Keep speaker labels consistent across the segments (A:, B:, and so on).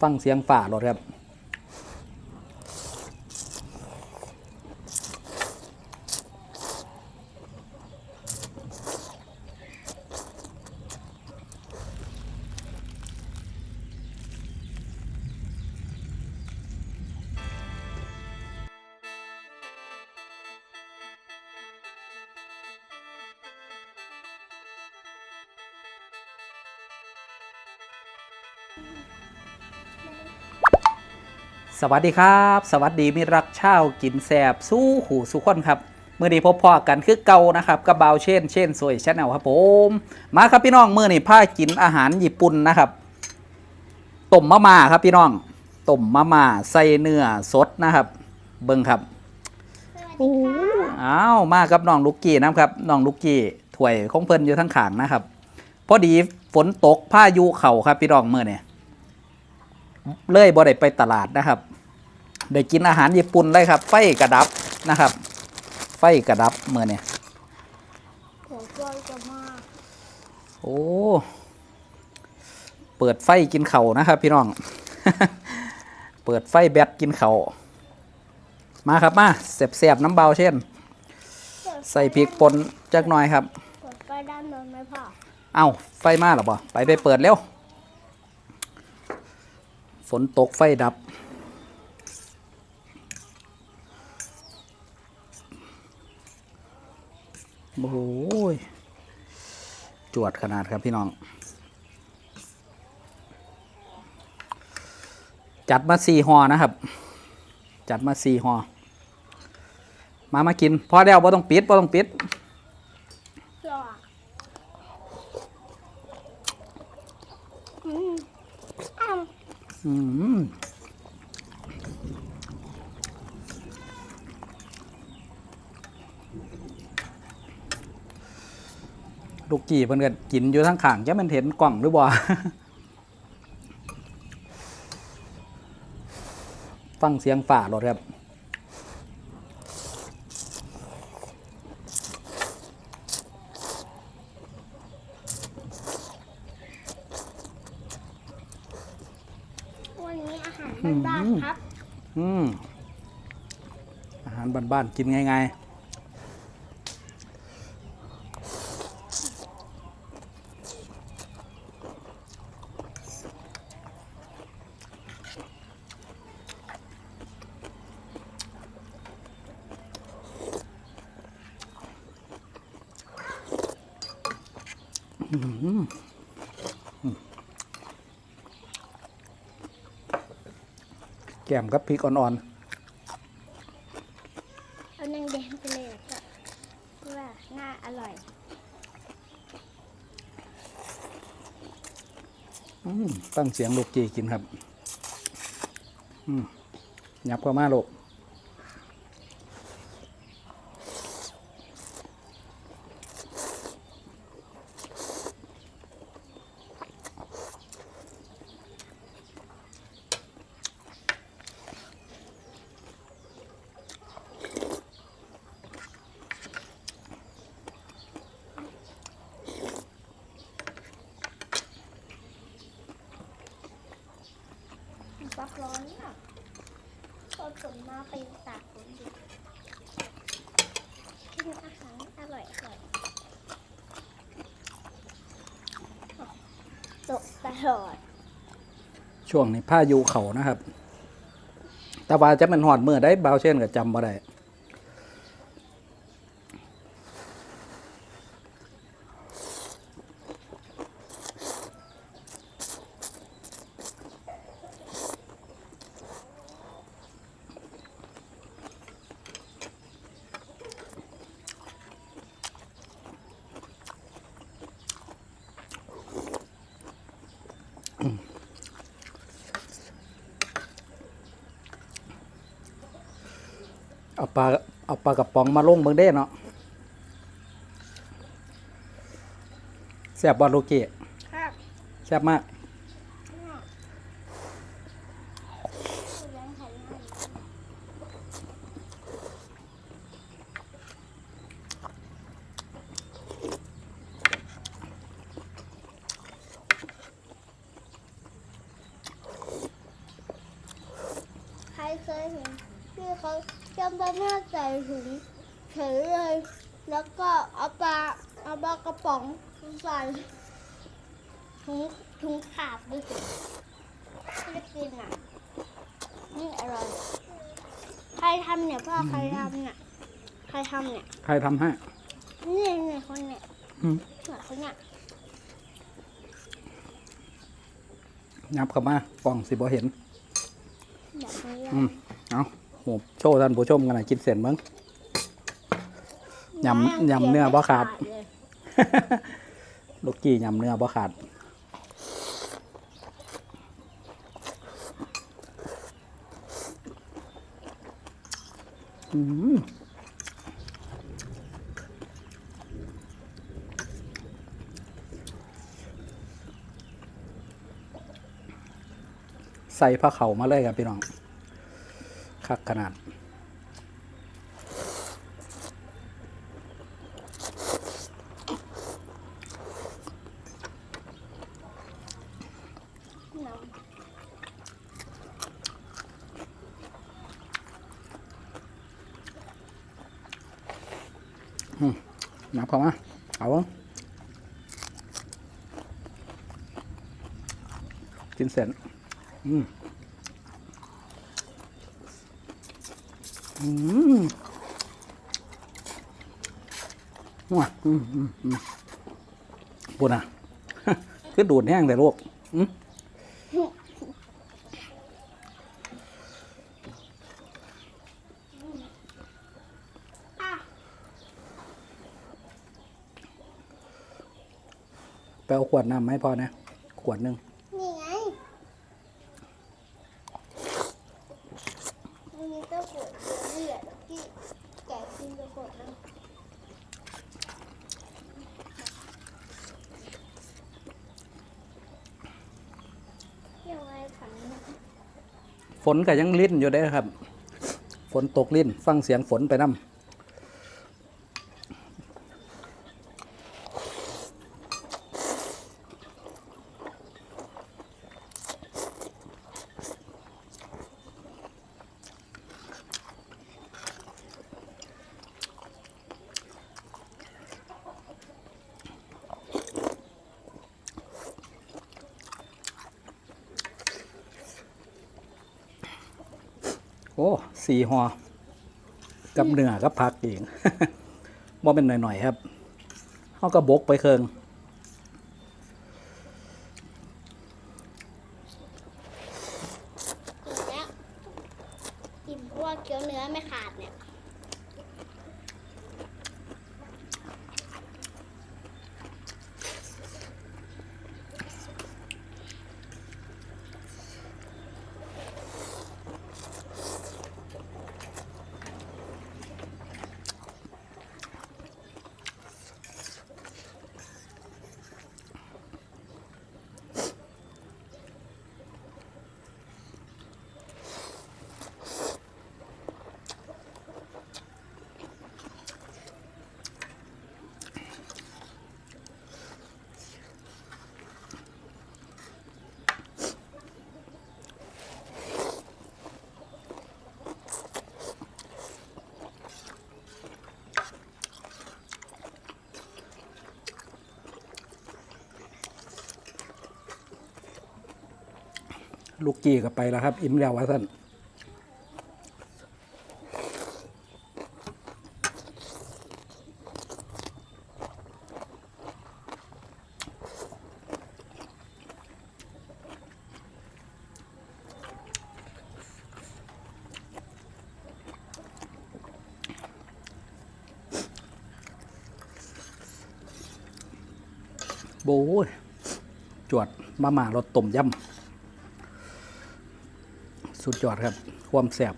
A: ฟังเสียงฝ่ารถครับ สวัสดีครับ สวัสดีมิตรรักเช่าวกินแสบสู้หูสุขคนครับเมื่อนี้พบพ่อกันคือเก่านะครับกับเบาวเช่นเช่นสวยชาแนลครับผมมาครับพี่น้องเมื่อนี้พากินอาหารญี่ปุ่นนะครับต้มมะม่าครับพี่น้องต้มมะม่าใส่เนื้อสดนะครับ เบิ่งครับอ้าวมากับน้องลูกกี้นะครับน้องลูกกี้ถ้วยของเพิ่นอยู่ทั้งขางนะครับ พอดีฝนตกพายุเข่าครับพี่น้องเมื่อนี้ เลยบ่ได้ไปตลาดนะครับ ได้กินอาหารญี่ปุ่นเลยครับ ไฟกระดับนะครับ ไฟกระดับเมื่อเนี่ย
B: หัวกล้วยจะมาก
A: โอ้ เปิดไฟกินเขาวนะครับพี่น้อง เปิดไฟแบตกินเขาวมาครับมาเสียบๆน้ำเบาเช่น ใส่พริกป่นจักหน่อยครับ
B: เปิดไฟด้านโน้นไหมพ่อ
A: เอ้าไฟมาหรอปะไปไปเปิดเร็ว ฝนตกไฟดับ โอ้โหยจวดขนาดครับพี่น้อง จัดมาสี่ห่อนะครับ จัดมาสี่ห่อมามากินพอแล้วบ่ต้องปิดบ่ต้องปิด
B: อืม อื
A: มลูกกี่เพิ่นก็กินอยู่ทั้งข้างจะมันเห็นกล่องหรือบ่ฟังเสียงฝ่ารถครับ
B: วันนี้อา หารบ้านๆครับ
A: อืมอาหารบ้านๆกินง่ายๆ แก้มกับพริกอ่อนๆ
B: เอาแดงแดงๆไปเลยก็เพื่อน่าอร่อย
A: อืมตั้งเสียงลูกจีกินครับ อืมยับเข้ามาลูก
B: ร้อนอะพอฝนมาไปตากฝนอยู่กินอาหารอร่อยอร่อยตกตลอด
A: ช่วงนี้ผ้ายูเขานะครับ แต่ว่าจะเป็นหอดเมื่อได้เบาเช่นกับจำบ่ได้ เอาปลาเอาปลากระป๋องมาลงเบิ่งได้เนาะแซ่บบอลลูกเกะ
B: ครับ
A: แซ่บมากอ
B: เคยเห็น ที่เขาจำปาหน้าใส่ถุงเฉยเลย แล้วก็เอาปลาเอาปลากระป๋องใส่ถุงถุงขาบด้วยสิไม่ได้กินอะนี่อร่อย ใครทำเนี่ยพ่อใครทำเนี่ยใครทำเนี่ย
A: ใครทำให้
B: นี่เนี่ยคนเนี่ย
A: อืม
B: เนี่ยคนเนี่ย
A: ยับเข้ามากล่องสิบ่เห็น
B: แบบนี้
A: อืมเอา โหโชว์ท่านผู้ชมกันหน่อยกินเสร็จมั้งยำยำเนื้อบ่ขาด
B: เลย
A: ลูกกี้ยำเนื้อบ่ขาดอืมใส่ผ้าเข่ามาเลยครับพี่น้อง คักขนาด
B: น้
A: นับเข้ามาเอาวะกินเสร็จอืม อืม ว้าอืมอืมปุ่นอะ คือดูดแห้งแต่ลูกอืมไปเอาขวดน้ำไหมาให้พอนะ ขวดหนึ่ง
B: อันนี้ก็กดเดี๋ยวนี่แหละที่แกะกินจะกดนะยังไงขันนะ
A: ฝนก็ยังลิ้นอยู่ได้ครับ ฝนตกลิ้น ฟังเสียงฝนไปน้ำ โอ้ สี่หอกับเนื้อกับผักเองว่าเป็นหน่อยๆครับเขาก็บกไปเคือง
B: อิ่มแล้วอิ่มเพราะว่าเคี้ยวเนื้อไม่ขาดเนี่ย
A: ลูกกี้ก็ไปแล้วครับ อิ่มแล้ววะท่านโบ้ยจวดมาม่ารสต้มยำ สุดยอดครับ ความแสบ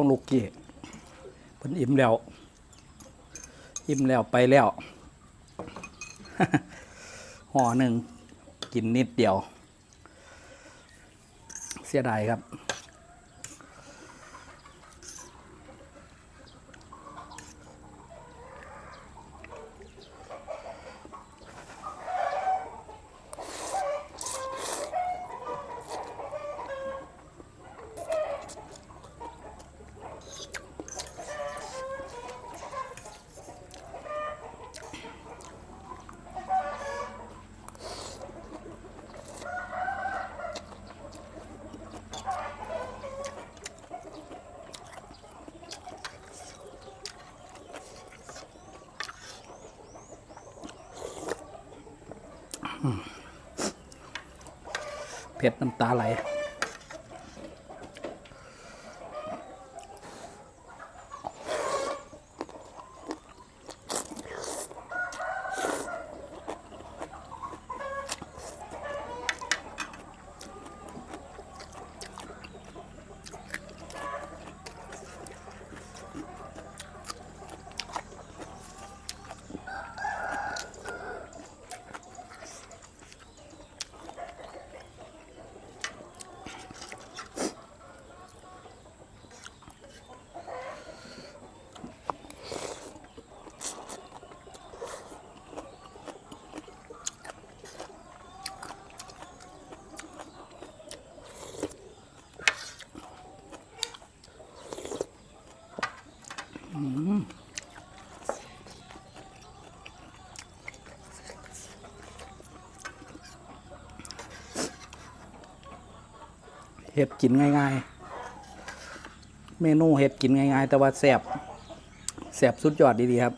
A: ของลูกเกี้เพิ่นอิ่มแล้ว อิ่มแล้วไปแล้วห่อหนึ่งกินนิดเดียว เสียดายครับ เผ็ดน้ำตาไหล เห็ดกินง่ายๆ เมนูเห็ดกินง่ายๆ แต่ว่าแสบแสบสุดยอดดีๆครับ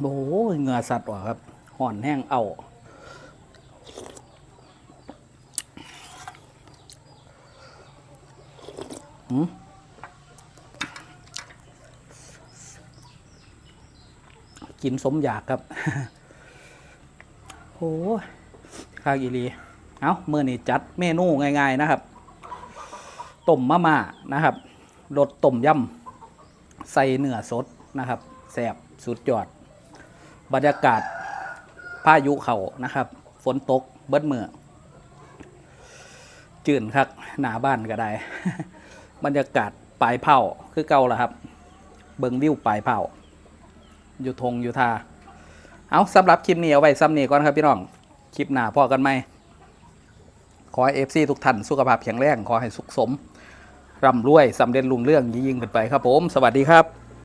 A: โอ้โหเงือสัตว์ว่ะครับห่อนแห้งเอาอืมกินสมอยากครับ โอ้คากิรีเอาเมื่อนี้จัดเมนูง่าย ๆ นะครับ ต้มมะม่านะครับรสต้มยำใส่เนื้อสดนะครับแสบสุดยอด บรรยากาศพายุเขานะครับ ฝนตกเบิดเมือจื่นครับหนาบ้านก็ได้ บรรยากาศปลายเผาคือเก่าละครับ เบิงวิวปลายเผาอยู่ทงอยู่ทาเอาสำหรับคลิปนี้เอาไว้ซ้ำนี้ก่อนครับพี่น้อง คลิปหน้าพอกันไหมขอให้เอฟซีทุกท่านสุขภาพแข็งแรง ขอให้สุขสมร่ำรวยสำเร็จรุ่งเรื่องยิ่งขึ้นไปครับผม สวัสดีครับ